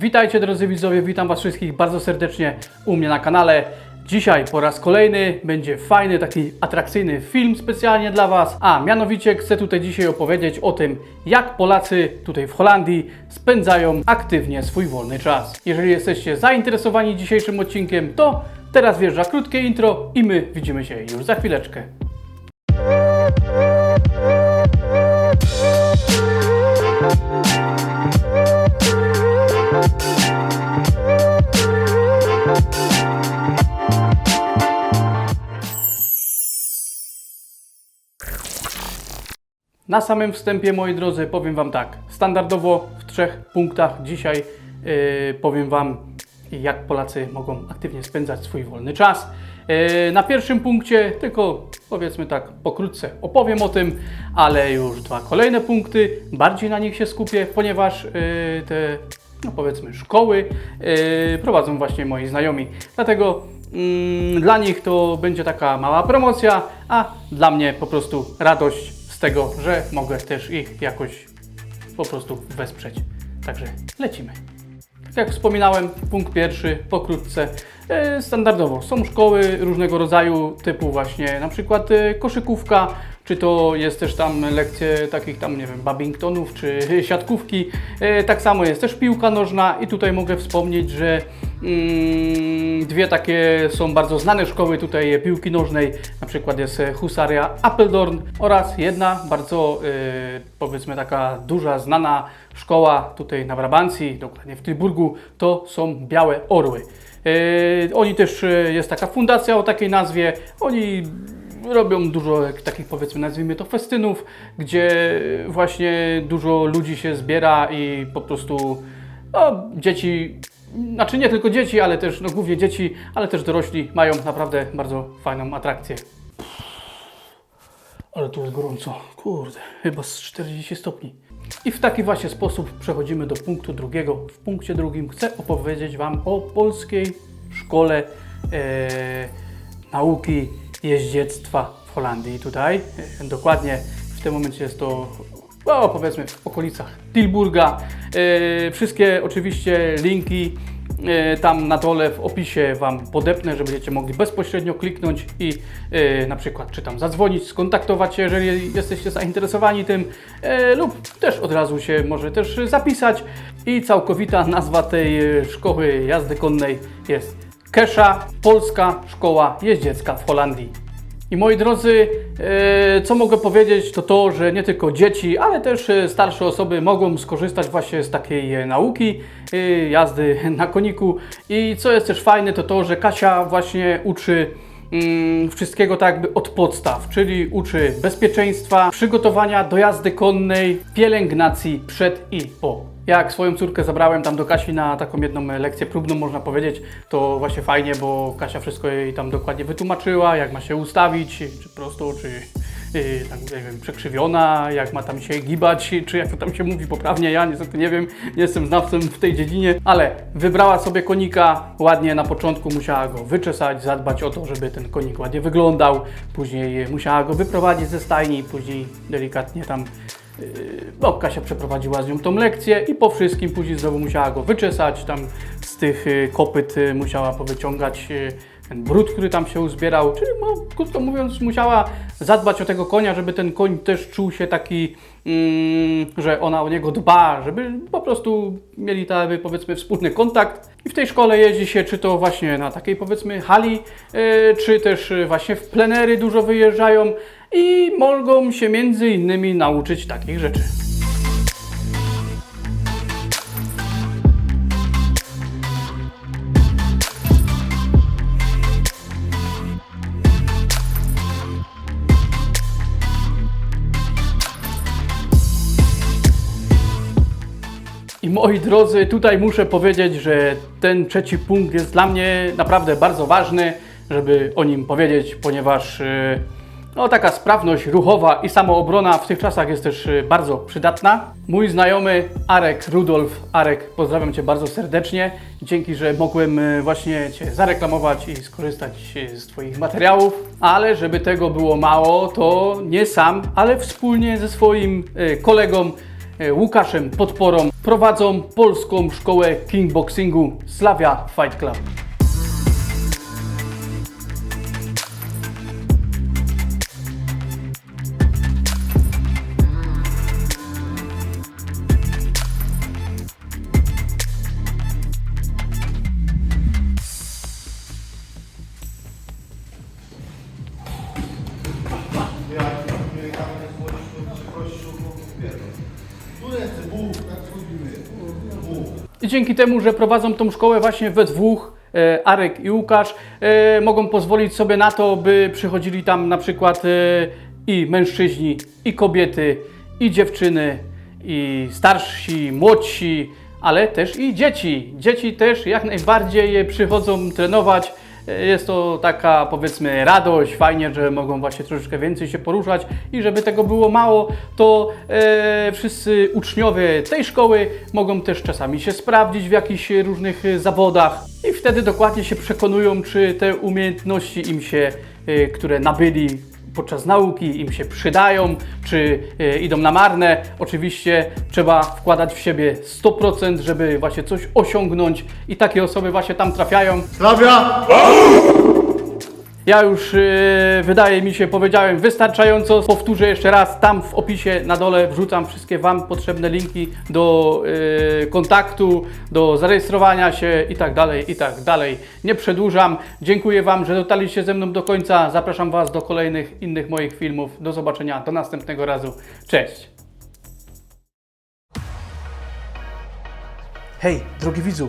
Witajcie drodzy widzowie, witam Was wszystkich bardzo serdecznie u mnie na kanale. Dzisiaj po raz kolejny będzie fajny, taki atrakcyjny film specjalnie dla Was, a mianowicie chcę tutaj dzisiaj opowiedzieć o tym, jak Polacy tutaj w Holandii spędzają aktywnie swój wolny czas. Jeżeli jesteście zainteresowani dzisiejszym odcinkiem, to teraz wjeżdża krótkie intro i my widzimy się już za chwileczkę. Na samym wstępie, moi drodzy, powiem Wam tak. Standardowo w trzech punktach dzisiaj yy, powiem Wam, jak Polacy mogą aktywnie spędzać swój wolny czas. Yy, na pierwszym punkcie, tylko powiedzmy tak pokrótce opowiem o tym, ale już dwa kolejne punkty, bardziej na nich się skupię, ponieważ yy, te, no powiedzmy, szkoły yy, prowadzą właśnie moi znajomi. Dlatego mm, dla nich to będzie taka mała promocja, a dla mnie po prostu radość z tego, że mogę też ich jakoś po prostu wesprzeć. Także lecimy. Tak jak wspominałem, punkt pierwszy, pokrótce. E, Standardowo są szkoły różnego rodzaju, typu właśnie na przykład e, koszykówka, czy to jest też tam lekcje takich tam, nie wiem, babingtonów, czy siatkówki. E, Tak samo jest też piłka nożna i tutaj mogę wspomnieć, że mm, dwie takie są bardzo znane szkoły tutaj piłki nożnej, na przykład jest Husaria Apeldoorn oraz jedna bardzo e, powiedzmy taka duża, znana szkoła tutaj na Brabancji, dokładnie w Tilburgu, to są Białe Orły. E, Oni też, jest taka fundacja o takiej nazwie, oni robią dużo takich powiedzmy nazwijmy to festynów, gdzie właśnie dużo ludzi się zbiera i po prostu no, dzieci, znaczy nie tylko dzieci, ale też no, głównie dzieci, ale też dorośli mają naprawdę bardzo fajną atrakcję. Ale tu jest gorąco, kurde, chyba z 40 stopni. I w taki właśnie sposób przechodzimy do punktu drugiego. W punkcie drugim chcę opowiedzieć Wam o polskiej szkole e, nauki jeździectwa w Holandii. Tutaj dokładnie w tym momencie jest to powiedzmy w okolicach Tilburga. E, wszystkie oczywiście linki e, tam na dole w opisie Wam podepnę, że będziecie mogli bezpośrednio kliknąć i e, na przykład czy tam zadzwonić, skontaktować się, jeżeli jesteście zainteresowani tym lub też od razu się może też zapisać i całkowita nazwa tej szkoły jazdy konnej jest Kesza, Polska Szkoła Jeździecka w Holandii. I moi drodzy, e, co mogę powiedzieć, to to, że nie tylko dzieci, ale też e, starsze osoby mogą skorzystać właśnie z takiej e, nauki jazdy na koniku. I co jest też fajne, to to, że Kasia właśnie uczy wszystkiego tak jakby od podstaw, czyli uczy bezpieczeństwa, przygotowania do jazdy konnej, pielęgnacji przed i po. Jak swoją córkę zabrałem tam do Kasi na taką jedną lekcję próbną, można powiedzieć, to właśnie fajnie, bo Kasia wszystko jej tam dokładnie wytłumaczyła, jak ma się ustawić, czy prosto, czy yy, tak, wiem, przekrzywiona, jak ma tam się gibać, czy jak to tam się mówi poprawnie, ja niestety nie wiem, nie jestem znawcą w tej dziedzinie, ale wybrała sobie konika, ładnie na początku musiała go wyczesać, zadbać o to, żeby ten konik ładnie wyglądał, później musiała go wyprowadzić ze stajni, później delikatnie tam no, Kasia przeprowadziła z nią tą lekcję i po wszystkim później znowu musiała go wyczesać, tam z tych y, kopyt y, musiała powyciągać y, ten brud, który tam się uzbierał, czyli no, krótko mówiąc musiała zadbać o tego konia, żeby ten koń też czuł się taki, mm, że ona o niego dba, żeby po prostu mieli tak powiedzmy wspólny kontakt i w tej szkole jeździ się czy to właśnie na takiej powiedzmy hali, y, czy też y, właśnie w plenery dużo wyjeżdżają i mogą się między innymi nauczyć takich rzeczy. I moi drodzy, tutaj muszę powiedzieć, że ten trzeci punkt jest dla mnie naprawdę bardzo ważny, żeby o nim powiedzieć, ponieważ e, no, taka sprawność ruchowa i samoobrona w tych czasach jest też e, bardzo przydatna. Mój znajomy Arek Rudolf, Arek, pozdrawiam Cię bardzo serdecznie. Dzięki, że mogłem e, właśnie Cię zareklamować i skorzystać z Twoich materiałów. Ale żeby tego było mało, to nie sam, ale wspólnie ze swoim kolegą Łukaszem Podporą prowadzą polską szkołę kickboxingu Slavia Fight Club. Dzięki temu, że prowadzą tą szkołę właśnie we dwóch, e, Arek i Łukasz, e, mogą pozwolić sobie na to, by przychodzili tam na przykład e, i mężczyźni, i kobiety, i dziewczyny, i starsi, młodsi, ale też i dzieci. Dzieci też jak najbardziej przychodzą trenować. Jest to taka powiedzmy radość, fajnie, że mogą właśnie troszeczkę więcej się poruszać i żeby tego było mało, to e, wszyscy uczniowie tej szkoły mogą też czasami się sprawdzić w jakichś różnych zawodach i wtedy dokładnie się przekonują, czy te umiejętności im się, e, które nabyli podczas nauki im się przydają, czy e, idą na marne. Oczywiście trzeba wkładać w siebie 100%, żeby właśnie coś osiągnąć i takie osoby właśnie tam trafiają. Slavia! Ja już e, wydaje mi się powiedziałem wystarczająco. Powtórzę jeszcze raz, tam w opisie na dole wrzucam wszystkie Wam potrzebne linki do e, kontaktu, do zarejestrowania się i tak dalej, i tak dalej. Nie przedłużam. Dziękuję Wam, że dotarliście ze mną do końca. Zapraszam Was do kolejnych innych moich filmów. Do zobaczenia, do następnego razu. Cześć! Hej, drogi widzu,